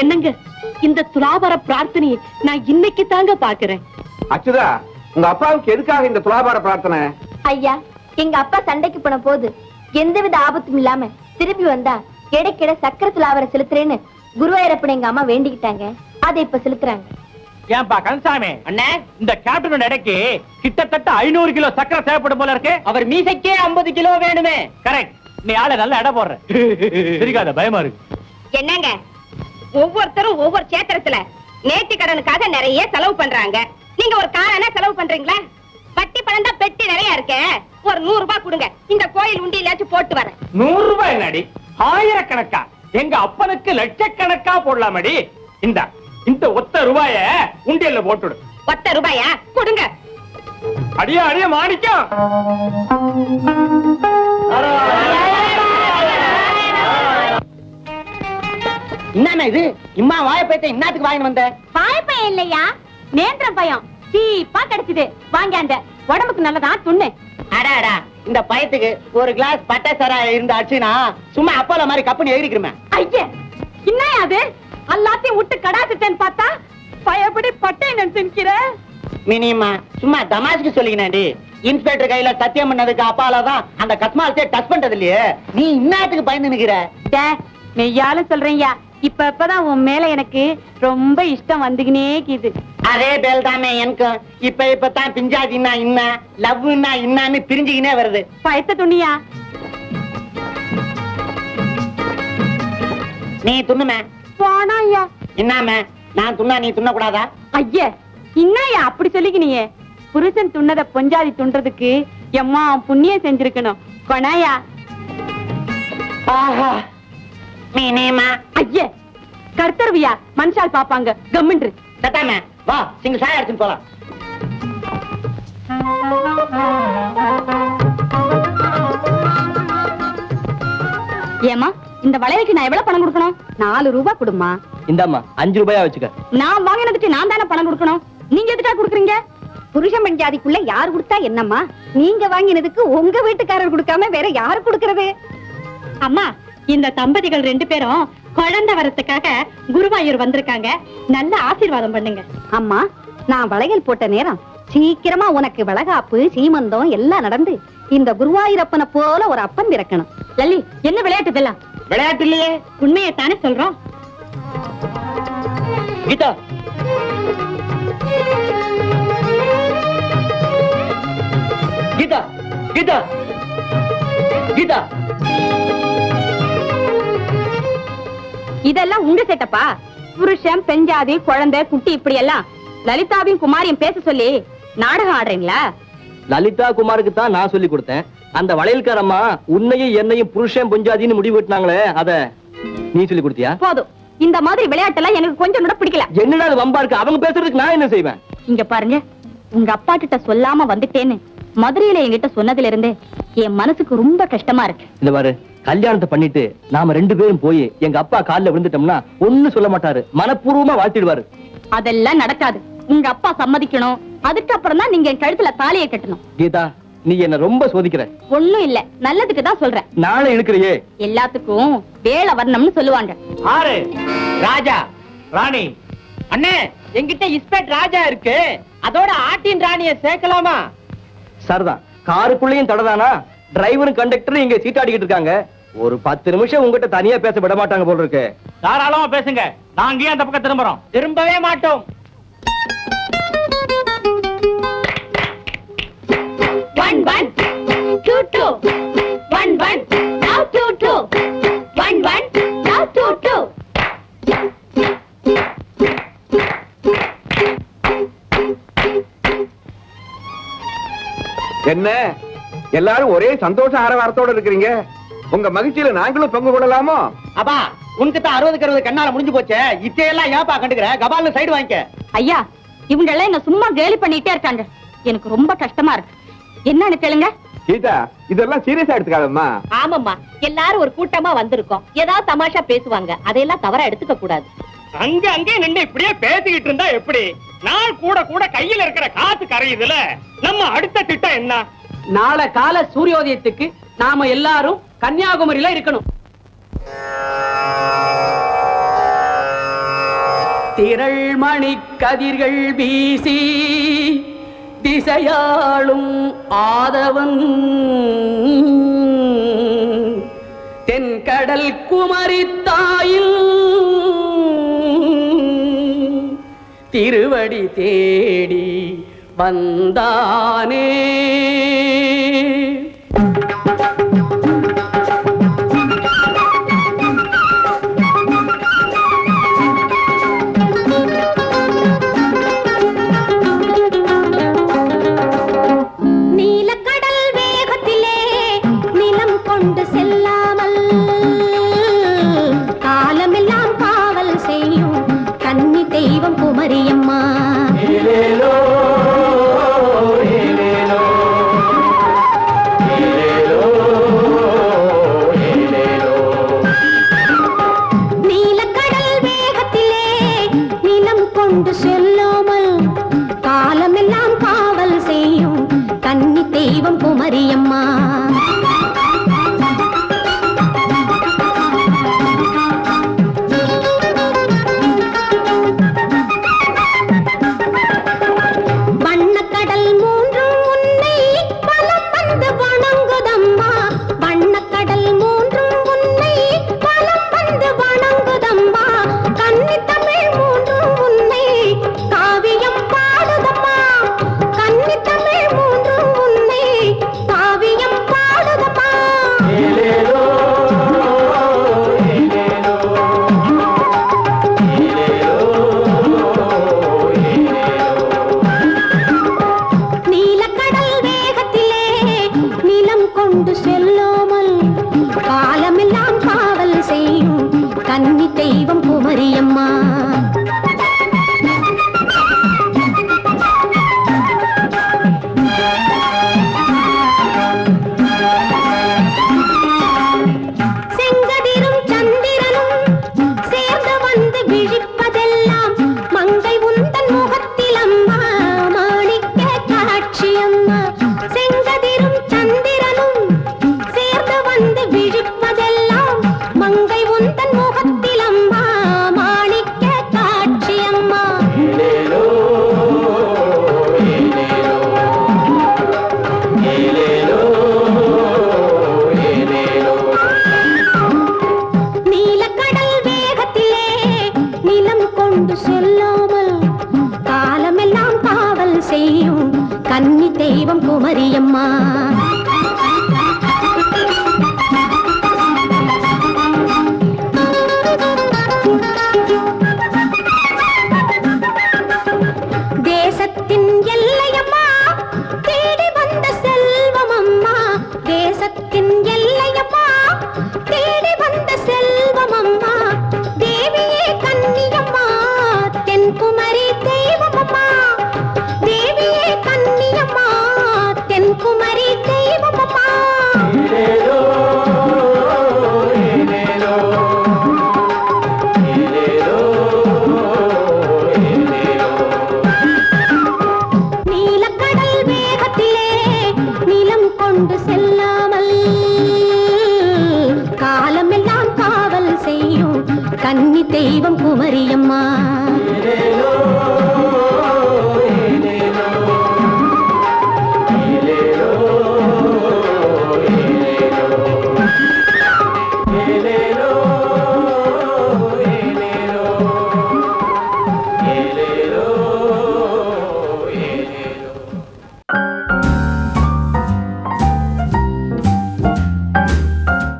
என்னங்க இந்த துலாபார பிரார்த்தனையை நான் இன்னைக்கு தாங்க பாக்குறேன் அச்சுதா உங்க அப்பாவுக்கு எதுக்காக இந்த துலாபார பிரார்த்தனை? ஐயா எங்க அப்பா சண்டைக்கு போன போது எந்தவித ஆபத்தும் இல்லாம திரும்பி வந்தா கிடைக்கிட சக்கர துலாவரை செலுத்துறேன்னு குருவாயிரப்பன் எங்க அம்மா வேண்டிக்கிட்டாங்க. அதை இப்ப செலுத்துறாங்க. ஏன்பா கந்தசாமி? அண்ணே. இந்த கேப்டன் இடைக்கு கிட்டத்தட்ட ஐநூறு கிலோ சக்கரை தேவைப்படும் போல இருக்கு. அவர் மீசைக்கே ஐம்பது கிலோ வேணுமே. கரெக்ட் நீ ஆளை நல்ல எடை போடுற. சிரிக்காத பயமா இருக்கு. என்னங்க? ஒவ்வொருத்தரும் ஒவ்வொரு சேத்திரத்துல நேர்த்தி கடனுக்காக நிறைய செலவு பண்றாங்க. நீங்க ஒரு காரண செலவு பண்றீங்களா? வட்டி பணம் தான் பெட்டி நிறைய இருக்கே. ஒரு நூறு ரூபாய் கொடுங்க. இந்த கோயில் உண்டியிலாச்சும் போட்டு வரேன். நூறு ரூபாய் என்னடி? ஆயிரக்கணக்கா? எங்க அப்பனுக்கு லட்சக்கணக்கா போடலாமடி. இந்த இந்த ஒத்த ரூபாய உண்டியல்ல போட்டுடு. ஒத்த ரூபாயா? கொடுங்க. அடியா அடியா மாணிக்கம். என்னண்ணா இது? இம்மா வாழைப்பழத்தை இன்னத்துக்கு வாங்கிட்டு வந்த? வாய்ப்பையன் இல்லையா? நேந்திர பயம் சீப்பா கிடைச்சது. வாங்கியாண்ட உடம்புக்கு நல்லதா துண்ணு. அடாடா இந்த பயத்துக்கு ஒரு கிளாஸ் பட்டை சரா இருந்து அடிச்சுனா சும்மா அப்போல மாதிரி கப்புன்னு எழுதிக்கிறமே ஐயா என்ன அது? எல்லாத்தையும் விட்டு கடாச்சிட்டேன்னு பார்த்தா பயப்படி பட்டை நினைச்சுக்கிற மினிமா சும்மா தமாஷ்க்கு சொல்லிக்கினாண்டி இன்ஸ்பெக்டர் கையில சத்தியம் பண்ணதுக்கு அப்பால தான் அந்த கஸ்மாலத்தை டச் பண்றது இல்லையே. நீ இன்னத்துக்கு பயந்து நிக்கிற மெய்யால சொல்றேன்யா இப்ப இப்பதான் உன் மேல எனக்கு ரொம்ப இஷ்டம் வந்துகினே கீது அதே பேல் தானே எனக்கும். இப்ப இப்பதான் பிஞ்சாதின்னா இன்ன லவ்னா இன்னான்னு பிரிஞ்சுக்கினே வருது. பயத்த துணியா? நீ துண்ணுமே. போனா ஐயா. என்னாமே? நான் துண்ணா நீ துண்ணக்கூடாதா? ஐயா என்னய்யா அப்படி சொல்லிக்கினியே? புருஷன் துண்ணத பொஞ்சாதி துன்றதுக்கு எம்மா புண்ணியம் செஞ்சிருக்கணும். கொனாயா? ஆஹா. மினிமா ஐயா கர்த்தர்வியா? மனுஷால் பாப்பாங்க. கம்மின்று. சத்தாமே வா சிங்க சாய அடிச்சுன்னு போலாம். ஏமா இந்த வளையலுக்கு நான் எவ்வளவு பணம் கொடுக்கணும்? நாலு ரூபாய் கொடுமா இந்தாம்மா அஞ்சு ரூபாயா வச்சுக்க. நான் வாங்கினதுக்கு நான் தானே பணம் கொடுக்கணும்? நீங்க எதுக்கா கொடுக்குறீங்க? புருஷன் பஞ்சாதிக்குள்ள யார் கொடுத்தா என்னம்மா? நீங்க வாங்கினதுக்கு உங்க வீட்டுக்காரர் கொடுக்காம வேற யாரு கொடுக்கறது? அம்மா இந்த தம்பதிகள் ரெண்டு பேரும் குழந்தை வரத்துக்காக குருவாயூர் வந்திருக்காங்க. நல்ல ஆசீர்வாதம் பண்ணுங்க. அம்மா நான் வளையல் போட்ட நேரம் சீக்கிரமா உனக்கு வளகாப்பு சீமந்தம் எல்லாம் நடந்து இந்த குருவாயூரப்பனை போல ஒரு அப்பன் பிறக்கணும். லல்லி என்ன விளையாட்டு இதெல்லாம்? விளையாட்டு இல்லையே. உண்மையை தானே சொல்றோம். கீதா. கீதா கீதா. கீதா. இதெல்லாம் உங்க செட்டப்பா? புருஷன் பெஞ்சாதி குழந்தை குட்டி இப்படி எல்லாம் லலிதாவையும் குமாரியும் பேச சொல்லி நாடகம் ஆடுறீங்களா? லலிதா குமாருக்கு தான் நான் சொல்லி கொடுத்தேன். அந்த வளையல்காரம்மா உன்னையும் என்னையும் புருஷன் பொஞ்சாதின்னு முடிவு வெட்டினாங்களே அத நீ சொல்லி கொடுத்தியா? போதும். இந்த மாதிரி விளையாட்டெல்லாம் எனக்கு கொஞ்சம் கூட பிடிக்கல. என்னடா அது வம்பா இருக்கு? அவங்க பேசுறதுக்கு நான் என்ன செய்வேன்? இங்க பாருங்க. உங்க அப்பா கிட்ட சொல்லாம வந்துட்டேன்னு மதுரையில என்கிட்ட சொன்னதுல இருந்தே என் மனசுக்கு ரொம்ப கஷ்டமா இருக்கு. இந்த பாரு. கல்யாணத்தை பண்ணிட்டு நாம ரெண்டு பேரும் போய் எங்க அப்பா கால்ல விழுந்துட்டோம்னா ஒண்ணும் சொல்ல மாட்டாரு. மனப்பூர்வமா வாழ்த்திடுவாரு. அதெல்லாம் நடக்காது. உங்க அப்பா சம்மதிக்கணும். அதுக்கப்புறம் தான் நீங்க என் கழுத்துல தாலியை கட்டணும். கீதா நீ என்ன ரொம்ப சோதிக்கிற. ஒண்ணும் இல்ல. நல்லதுக்கு தான் சொல்றேன். நாளை இழுக்கிறியே. எல்லாத்துக்கும் வேலை வரணும்னு சொல்லுவாங்க. ஆறு ராஜா ராணி. அண்ணே என்கிட்ட இஸ்பெக்ட் ராஜா இருக்கு. அதோட ஆட்டின் ராணிய சேர்க்கலாமா? சரிதான் காருக்குள்ளேயும் தடதானா? டிரைவரும் கண்டக்டரும் இங்க சீட்டாடிக்கிட்டு இருக்காங்க. ஒரு பத்து நிமிஷம் உங்ககிட்ட தனியா பேச விட மாட்டாங்க போல இருக்கு. தாராளமா பேசுங்க. நாங்க ஏன் அந்த பக்கம் திரும்புறோம்? திரும்பவே மாட்டோம். One one two two one one now two two one one now two two என்ன? எல்லாரும் ஒரே சந்தோஷ ஆரவாரத்தோட இருக்கிறீங்க. உங்க மகிழ்ச்சியில நாங்களும் பங்கு கொள்ளலாமோ? அப்பா உனக்கு தான் அறுபதுக்கு அறுபது கண்ணால முடிஞ்சு போச்சே. இத்தையெல்லாம் ஏன்பா கண்டுக்கிற? கபால்னு சைடு வாங்கிக்க. ஐயா இவங்க எல்லாம் என்ன சும்மா கேலி பண்ணிட்டே இருக்காங்க. எனக்கு ரொம்ப கஷ்டமா இருக்கு. என்னன்னு கேளுங்க. கீதா இதெல்லாம் சீரியஸா எடுத்துக்காதம்மா. ஆமாம்மா எல்லாரும் ஒரு கூட்டமா வந்திருக்கோம். ஏதாவது தமாஷா பேசுவாங்க. அதையெல்லாம் தவறா எடுத்துக்க கூடாது. அங்க அங்க நின்று இப்படியே பேசிக்கிட்டு இருந்தா எப்படி? நாள் கூட கூட கையில இருக்கிற காத்து கரையுதுல. நம்ம அடுத்த திட்டம் என்ன? நாளை கால சூரியோதயத்துக்கு நாம எல்லாரும் கன்னியாகுமரியில இருக்கணும். திரள் மணி கதிர்கள் வீசி திசையாளும் ஆதவன். தென்கடல் குமரி தாயில் திருவடி தேடி வந்தானே. దైవం కుమరియమ్మ காலமெல்லாம் காவல் செய்யும் கன்னி தெய்வம் குமரியம்மா கொண்டு செல் சொல்லாமல் காலமெல்லாம் காவல் செய்யும் கன்னி தெய்வம் குமரியம்மா. தெய்வம் குமரியம்மா.